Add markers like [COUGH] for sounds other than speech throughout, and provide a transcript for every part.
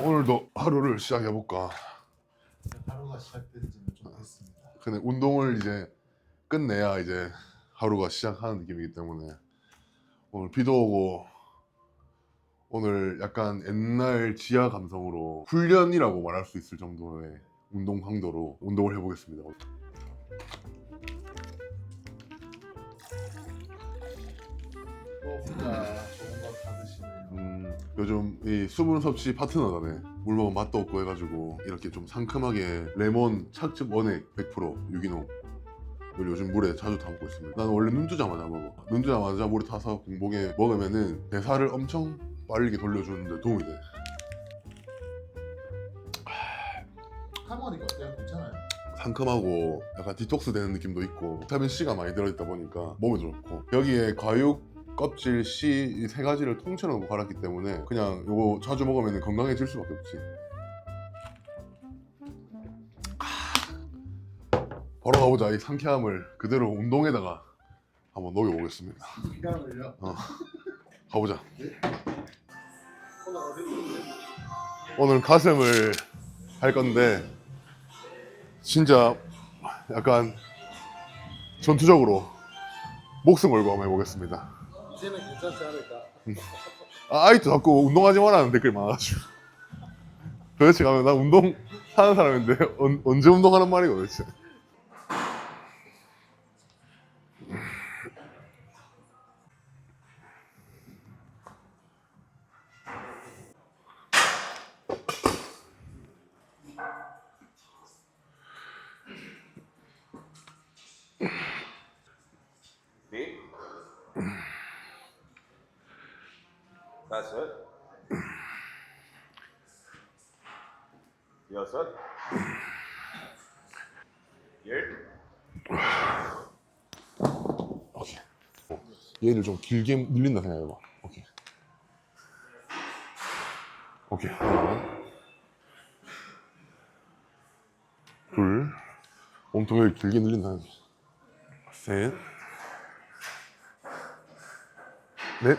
오늘도 하루를 시작해 볼까. 하루가 시작된 지는 좀 됐습니다. 근데 운동을 이제 끝내야 이제 하루가 시작하는 느낌이기 때문에 오늘 비도 오고 오늘 약간 옛날 지하 감성으로 훈련이라고 말할 수 있을 정도의 운동 강도로 운동을 해보겠습니다. 또 혼자 요즘 이 수분 섭취 파트너다네 물 먹으면 맛도 없고 해가지고 이렇게 좀 상큼하게 레몬 착즙 원액 100% 유기농 을 요즘 물에 자주 타 먹고 있습니다 나는 원래 눈 뜨자마자 먹어 눈 뜨자마자 물에 타서 공복에 먹으면은 대사를 엄청 빠르게 돌려주는데 도움이 돼 하모니까 어때요? 괜찮아요? 상큼하고 약간 디톡스 되는 느낌도 있고 비타민 C가 많이 들어있다 보니까 몸에 좋고 여기에 과육 껍질, 씨 이 세 가지를 통째로 갈았기 때문에 그냥 이거 자주 먹으면 건강해질 수밖에 없지. 바로 가보자. 이 상쾌함을 그대로 운동에다가 한번 녹여보겠습니다. 기간을요? 가보자. 오늘 어디 있는데? 오늘 가슴을 할 건데 진짜 약간 전투적으로 목숨 걸고 한번 해보겠습니다. 이제는 괜찮지 않을까? 아, 아이도 자꾸 운동하지 마라는 댓글이 많아가지고 도대체 가면 나 운동 하는 사람인데 언, 언제 운동하는 말이고 도대체 다섯, 여섯, 열, 오케이. 어, 얘를 좀 길게 밀린다 생각해봐. 오케이. 오케이. 하나 둘. 몸통을 길게 늘린다는 셋. 넷,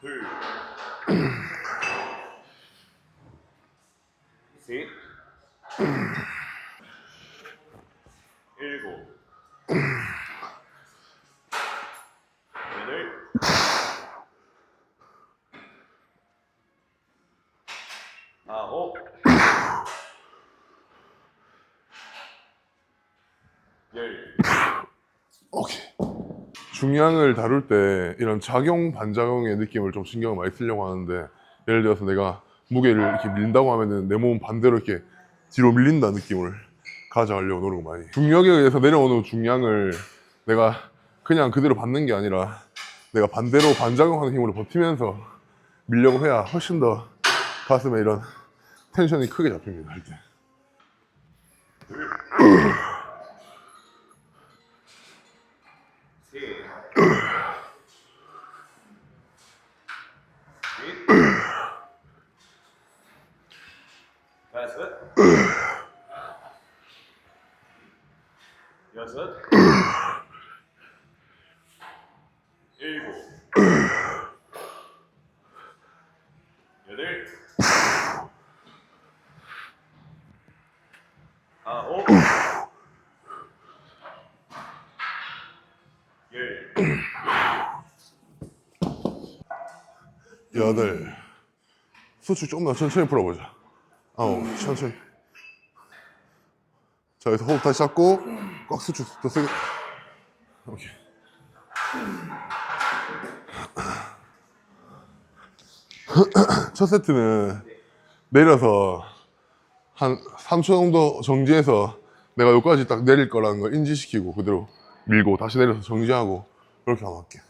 둘, [COUGHS] 셋, 일곱, 여덟, 아홉, 열. 오케이. 중량을 다룰 때 이런 작용 반작용의 느낌을 좀 신경을 많이 쓰려고 하는데 예를 들어서 내가 무게를 이렇게 밀린다고 하면은 내 몸은 반대로 이렇게 뒤로 밀린다 느낌을 가져가려고 노력을 많이. 해. 중력에 의해서 내려오는 중량을 내가 그냥 그대로 받는 게 아니라 내가 반대로 반작용하는 힘으로 버티면서 밀려고 해야 훨씬 더 가슴에 이런 텐션이 크게 잡힙니다. 할 때. 여섯, 일곱, 여덟, 아홉, 열. 여덟. 수축 조금 더 천천히 풀어보자. 아홉 천천히. 자 여기서 호흡 다시 잡고 꽉 수축 더 세게. 오케이. [CLEARS THROAT] 첫 세트는 내려서 한 3초 정도 정지해서 내가 여기까지 딱 내릴 거라는 걸 인지시키고 그대로 밀고 다시 내려서 정지하고 그렇게 하면 할게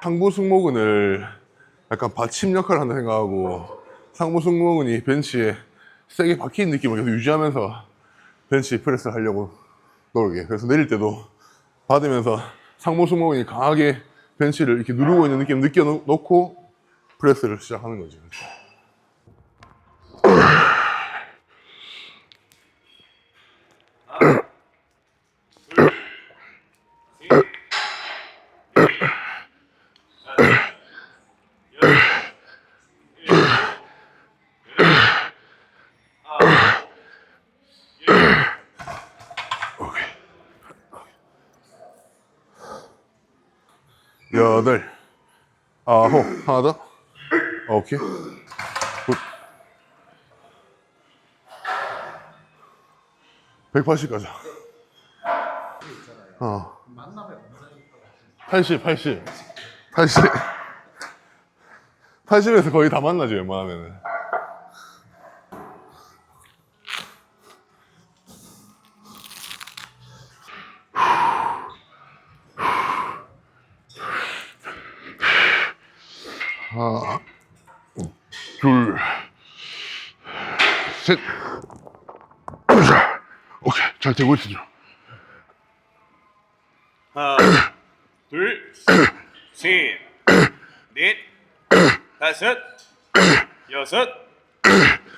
상부 승모근을 약간 받침 역할을 한다 생각하고 상부 승모근이 벤치에 세게 박히는 느낌을 계속 유지하면서 벤치 프레스를 하려고 노력해. 그래서 내릴 때도 받으면서 상부 승모근이 강하게 벤치를 이렇게 누르고 있는 느낌 느껴놓고 프레스를 시작하는 거지. 여덟, 아홉, 하나 더. 오케이. 굿. 180 가자. 어. 만남에 없는 80, 80. 80. 80에서 거의 다 만나지, 웬만하면은. 셋. 오케이, 잘 되고 좀. 하나, [CLEARS THROAT] 둘, 셋, 넷, 다섯, 여섯,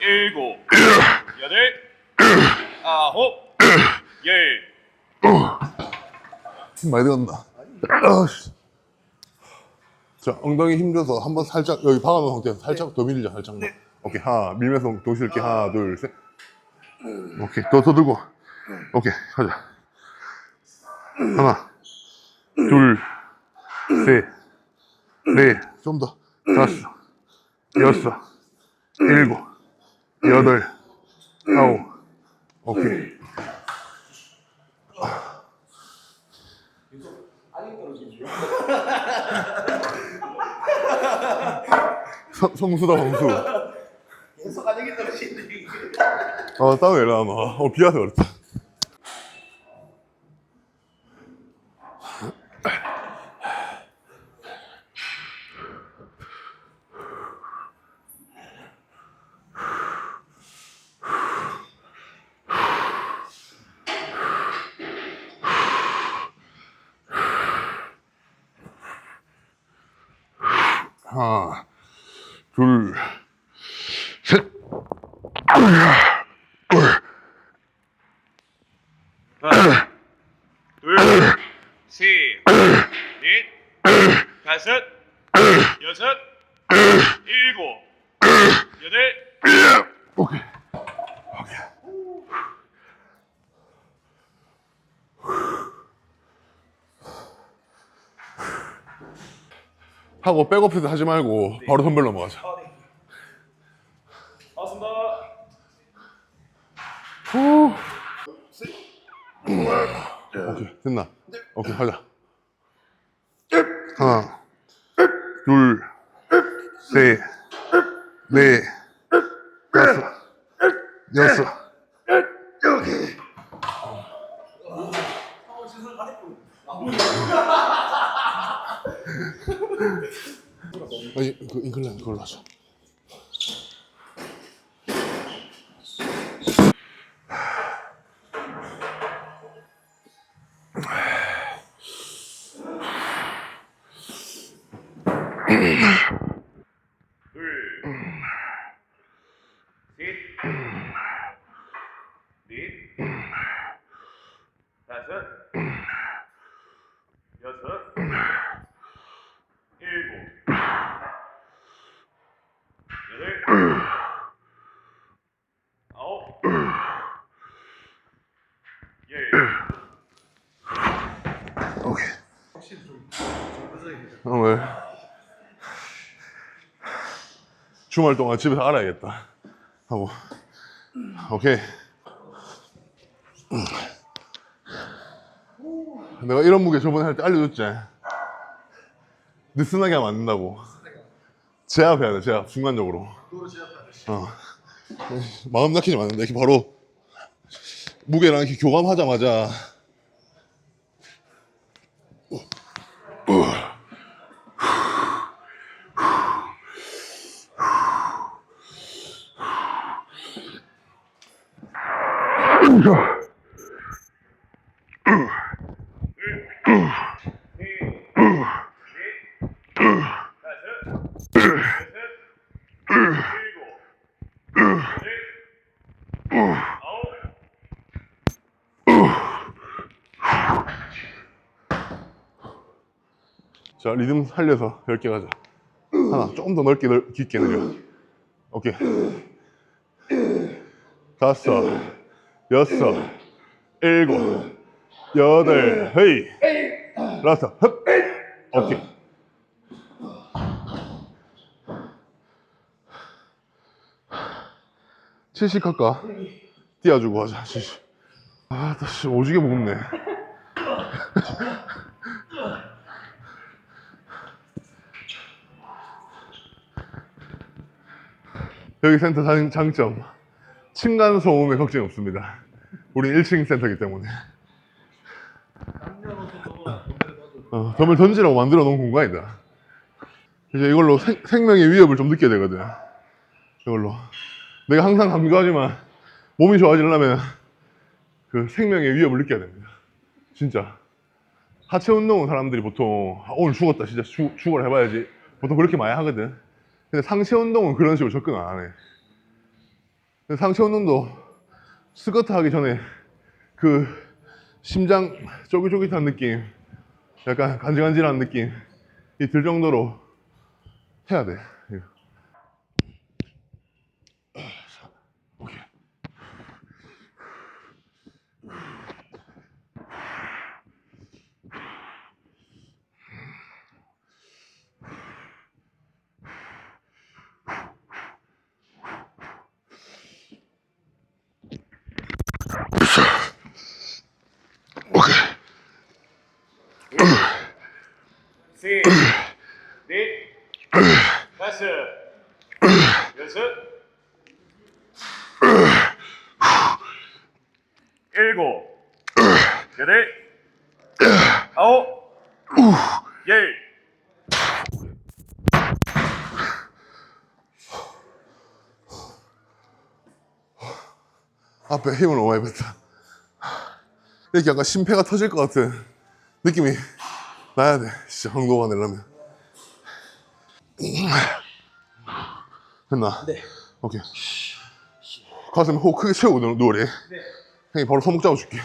일곱, 여덟, 아홉, 열. 힘 많이 들었나? 아씨. 자, 엉덩이 힘줘서 한번 살짝 여기 박아놓은 상태에서 살짝 더 밀자, 살짝. 만 오케이, 하나 밀면서 동시에 이렇게 하나, 둘, 셋. 오케이, 더, 더 들고. 오케이, 가자. 하나, 둘, 셋, 넷, 좀 더. 다섯, 여섯, 일곱, 여덟, 아홉. 오케이. 성- 성수다 성수 계속 안되겠 떨어지는데 이게 아 땀이 왜 나나 어 비와서 그렇다. 하나 둘셋 하나, 둘, 셋, 넷, 다섯, 여섯, 일곱, 여덟, 오케이. 하고 백업해서 하지 말고 바로 선별 넘어가자. 반갑습니다. 오케이 됐나? 오케이 하자. 하나, 둘, 셋, 넷, 다섯, 여섯. 아니 그 인클라인 그걸로 하자. 넷, 넷, 다섯, 여섯, 일곱, 여덟, 아홉, 열. 오케이. 확실히 좀 정서적이다. 오늘 어, 주말 동안 집에서 알아야겠다. 하고 오케이 내가 이런 무게 저번에 할 때 알려줬지 느슨하게 하면 안 된다고 제압해야 돼 제압 제압하듯이. 어. 마음 약해지면 안 된다 이렇게 바로 무게랑 이렇게 교감하자마자 자 리듬 살려서 10개 가자. 하나 조금 더 넓게 넓, 깊게 늘려. 오케이. 다섯 여섯 일곱 여덟 헤이. 라스트 흡. 오케이. 칠십 할까? 띄워주고 하자 칠십. 아 다시 오지게 무겁네 여기 센터 장, 장점. 층간 소음에 걱정이 없습니다. 우리 1층 센터이기 때문에. 어, 덤을 던지라고 만들어 놓은 공간이다. 이제 이걸로 생, 생명의 위협을 좀 느껴야 되거든. 이걸로. 내가 항상 강조하지만 몸이 좋아지려면 그 생명의 위협을 느껴야 됩니다. 진짜. 하체 운동은 사람들이 보통 아, 오늘 죽었다 진짜. 죽, 죽어라 해봐야지. 보통 그렇게 많이 하거든 근데 상체 운동은 그런 식으로 접근 안 해. 근데 상체 운동도 스쿼트 하기 전에 그 심장 쫄깃쫄깃한 느낌, 약간 간질간질한 느낌이 들 정도로 해야 돼. 셋, [CLEARS THROAT] 넷, [CLEARS THROAT] 다섯, [CLEARS THROAT] 여섯, 일곱, 여덟, 아홉, 열. 앞에 힘을 너무 많이 뺐다. 이렇게 약간 심폐가 터질 것 같은 느낌이 나야 돼. 진짜 황도가 내려면. 됐나? 네. 오케이. 가슴 호흡 크게 채우고 누- 누워래. 네. 형이 바로 손목 잡아줄게.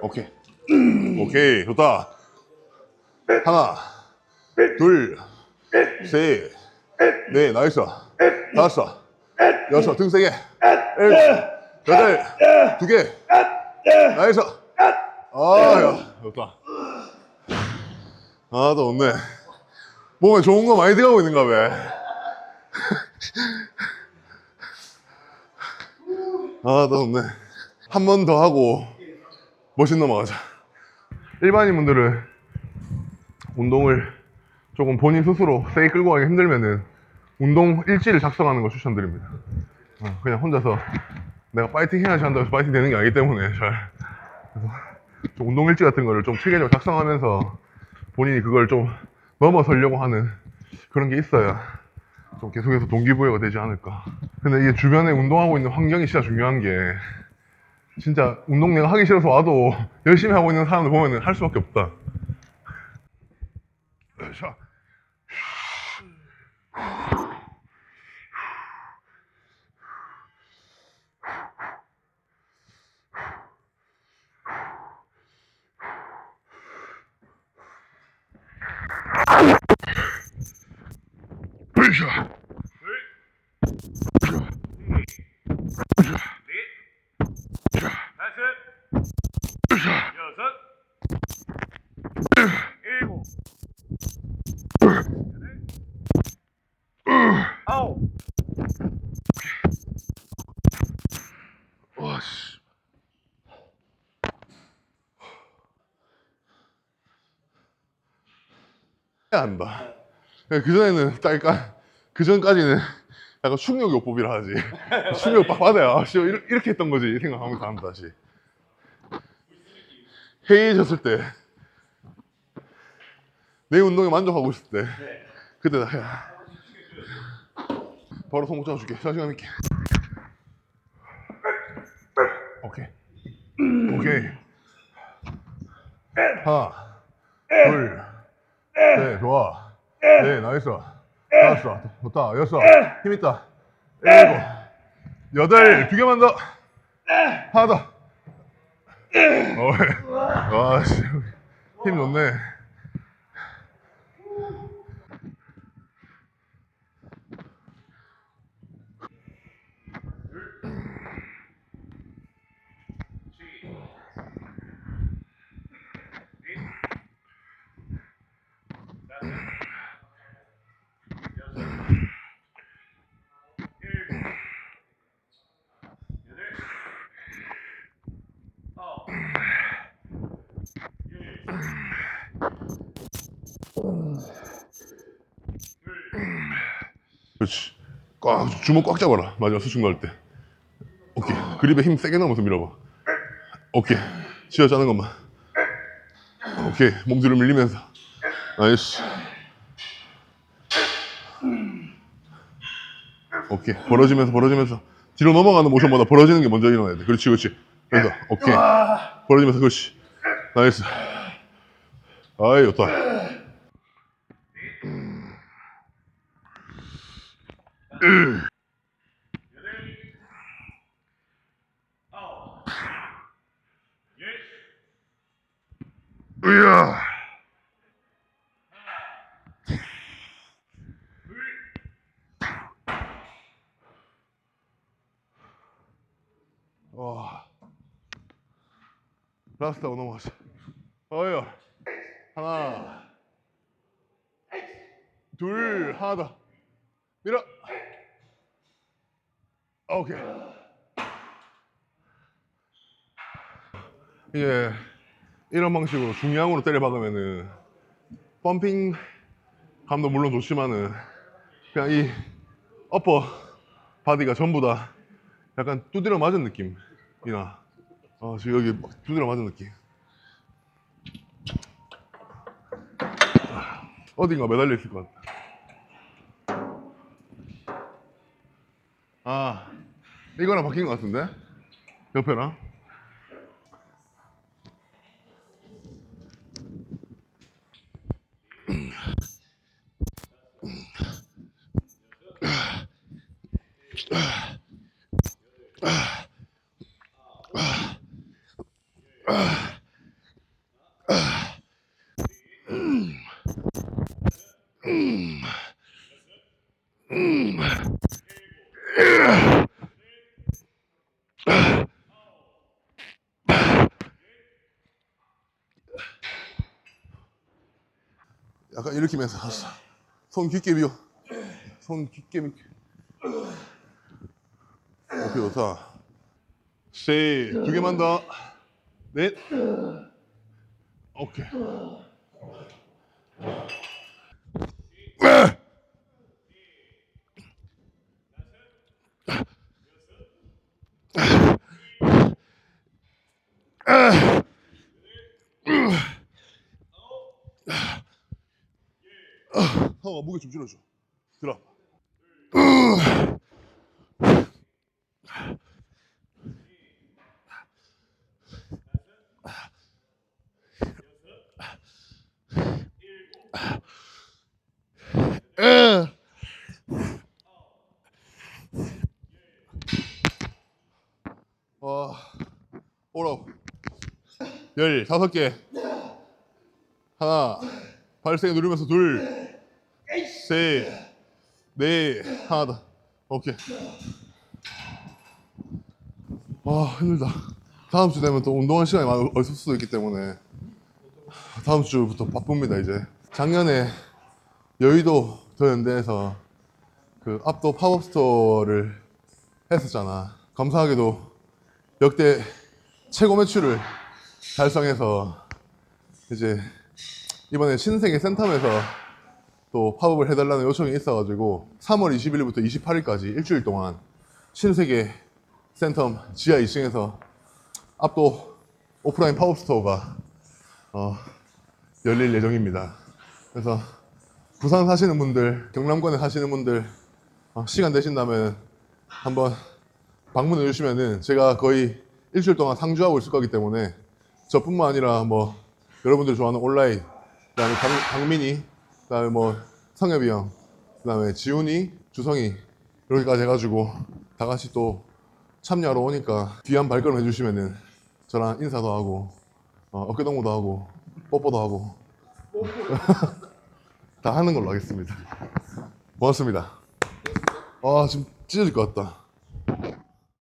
오케이. 오케이. 좋다. 하나, 둘, 셋, 넷, 나이스. 다섯, 여섯, 등 세게. 일곱, 여덟, 두 개. 나이스. 아, 야, 좋다. 아, 또 없네. 몸에 좋은 거 많이 들어가고 있는가 봐. 아, 나 없네. 한 번 더 하고 머신 넘어가자. 일반인 분들은 운동을 조금 본인 스스로 세게 끌고 가기 힘들면은 운동 일지를 작성하는 걸 추천드립니다. 어, 그냥 혼자서 내가 파이팅 해야지 한다고 해서 파이팅 되는 게 아니기 때문에 잘. 그래서 좀 운동 일지 같은 거를 좀 체계적으로 작성하면서 본인이 그걸 좀 넘어서려고 하는 그런 게 있어야 좀 계속해서 동기부여가 되지 않을까. 근데 이게 주변에 운동하고 있는 환경이 진짜 중요한 게 진짜 운동 내가 하기 싫어서 와도 [LAUGHS] 열심히 하고 있는 사람들 보면은 할 수밖에 없다. 한다. 그 전에는 딱 약간 그 전까지는 약간 충격 요법이라 하지. [LAUGHS] 충격 빡 받아야 아, 씨, 이렇게, 했던 거지 생각하면서 한다 다시. 해이해졌을 때 내 운동에 만족하고 있을 때 그때 나 야. 바로 손목 잡아줄게 자신감 있게 오케이 오케이 하나 둘 셋 좋아. 네 나이스. 다섯 좋다. 여섯. 힘 있다. 일곱. 여덟. 두 개만 더. 하나 더. 어이 와씨. 힘 좋네 그렇지. 꽉 주먹 꽉 잡아라. 마지막 수축 넣을 때. 오케이. 그립에 힘 세게 넣으면서 밀어봐. 오케이. 쥐어짜는 것만. 오케이. 몸 뒤로 밀리면서. 나이스. 오케이. 벌어지면서 벌어지면서. 뒤로 넘어가는 모션보다 벌어지는 게 먼저 일어나야 돼. 그렇지 그렇지. 그래서 오케이. 벌어지면서 그렇지. 나이스. 아이 좋다 으야 와. 라스트하고 넘어가자. 어여 하나. 둘 하나 더. 밀어 오케이. 이제 이런 방식으로 중량으로 때려 박으면은 펌핑 감도 물론 좋지만은 그냥 이 어퍼 바디가 전부 다 약간 두드려 맞은 느낌이나. 어, 지금 여기 막 두드려 맞은 느낌. 어딘가 매달려 있을 것 같아. 아 이거랑 바뀐 것 같은데? 옆에랑 약간 이렇게 면서 했어. 손 깊게 비워. 손 깊게 밀게. 오케이, 좋다. 셋, 두 개만 더. 넷. 오케이. 형아 무게 좀 줄여줘. 들어. 와, 오라고. 열 다섯 개. 하나, 발 세게 누르면서 둘, 셋, 넷, 하나 더. 오케이. 아 힘들다. 다음 주 되면 또 운동할 시간이 많이 없을 수도 있기 때문에 다음 주부터 바쁩니다 이제. 작년에 여의도 더 연대에서 그 압도 팝업 스토어를 했었잖아. 감사하게도 역대 최고 매출을 달성해서 이제 이번에 신세계 센텀에서 또 팝업을 해달라는 요청이 있어가지고 3월 20일부터 28일까지 일주일 동안 신세계 센텀 지하 2층에서 압도 오프라인 팝업 스토어가 어, 열릴 예정입니다. 그래서 부산 사시는 분들, 경남권에 사시는 분들 어, 시간 되신다면 한번 방문해 주시면은 제가 거의 일주일 동안 상주하고 있을 거기 때문에 저뿐만 아니라 뭐 여러분들 좋아하는 온라인, 그다음에 강, 강민이, 그다음에 뭐 성엽이 형, 그다음에 지훈이, 주성이 이렇게까지 해가지고 다 같이 또 참여하러 오니까 귀한 발걸음 해주시면은 저랑 인사도 하고 어, 어깨동무도 하고 뽀뽀도 하고 [LAUGHS] 다 하는 걸로 하겠습니다. 고맙습니다. 아 지금 찢어질 것 같다.